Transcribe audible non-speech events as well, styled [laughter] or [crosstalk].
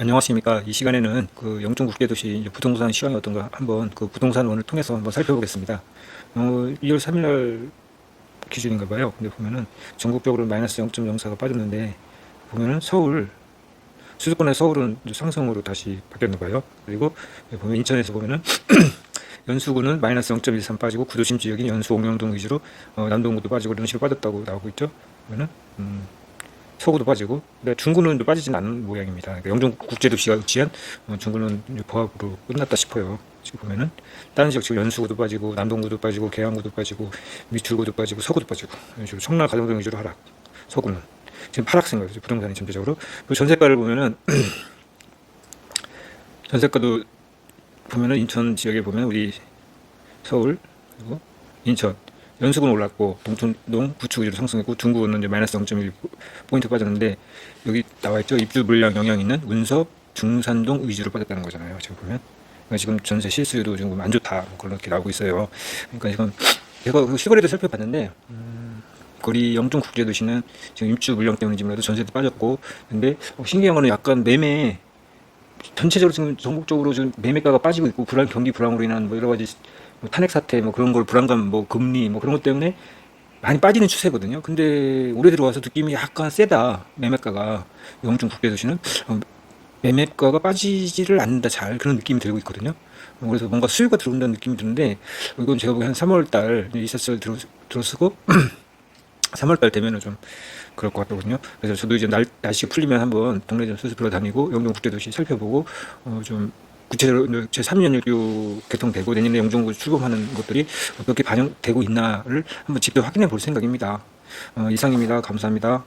안녕하십니까. 이 시간에는 그 영종 국제도시 부동산 시황이 어떤가 한번 그 부동산원을 통해서 한번 살펴보겠습니다. 어, 2월 3일날 기준인가 봐요. 근데 보면은 전국적으로 마이너스 0.04가 빠졌는데 보면은 서울 수도권의 서울은 상승으로 다시 바뀌었나 봐요. 그리고 보면 인천에서 보면은 [clears throat] 연수구는 마이너스 0.13 빠지고 구도심 지역인 연수 옥령동 위주로 어, 남동구도 빠지고 이런 식으로 빠졌다고 나오고 있죠. 보면은 음, 서구도 빠지고 근데 중구는 또 빠지진 않는 모양입니다. 그러니까 영종 국제도시가 위치한 어, 중구는 보합으로 끝났다 싶어요. 지금 보면은 다른 지역 지금 연수구도 빠지고 남동구도 빠지고 계양구도 빠지고 미출구도 빠지고 서구도 빠지고 이런 식으로 청라 가정동 위주로 하락. 서구는 지금 거죠. 부동산이 전체적으로. 그리고 전세가를 보면은 [clears throat] 전세가도 보면은 인천 지역에 보면 우리 서울 그리고 인천 연수구는 올랐고 동촌동 위주로 상승했고 중구는 이제 마이너스 0.1 포인트 빠졌는데 여기 나와 있죠? 입주 물량 영향 있는 운석 중산동 위주로 빠졌다는 거잖아요 지금 보면. 그러니까 지금 전세 실수율도 지금 안 좋다 뭐 그렇게 나오고 있어요. 그러니까 지금 제가 그 시거리도 살펴봤는데 음, 거리 영종 국제도시는 지금 입주 물량 때문인지 몰라도 전세도 빠졌고 근데 어, 신기한 거는 약간 매매 전체적으로 지금 전국적으로 지금 매매가가 빠지고 있고 불안 경기 불황으로 인한 뭐 여러 가지 뭐 탄핵 사태 뭐 그런 걸 불안감 뭐 금리 뭐 그런 것 때문에 많이 빠지는 추세거든요. 근데 올해 들어와서 느낌이 약간 세다 매매가가 영중 국제도시는 어, 매매가가 빠지지를 않는다 잘 그런 느낌이 들고 있거든요. 어, 그래서 뭔가 수요가 들어온다는 느낌이 드는데 어, 이건 제가 보기엔 한 3월달 이사설 들어 들어서고 [clears throat] 3월달 되면은 좀 그럴 것 같거든요. 그래서 저도 이제 날, 날씨 풀리면 한번 동네 좀 슬슬 돌아다니고 영종 국제도시 살펴보고 어, 좀 구체적으로 제 3년여교 개통되고 내년에 영종구 출범하는 것들이 어떻게 반영되고 있나를 한번 직접 확인해 볼 생각입니다. 어, 이상입니다. 감사합니다.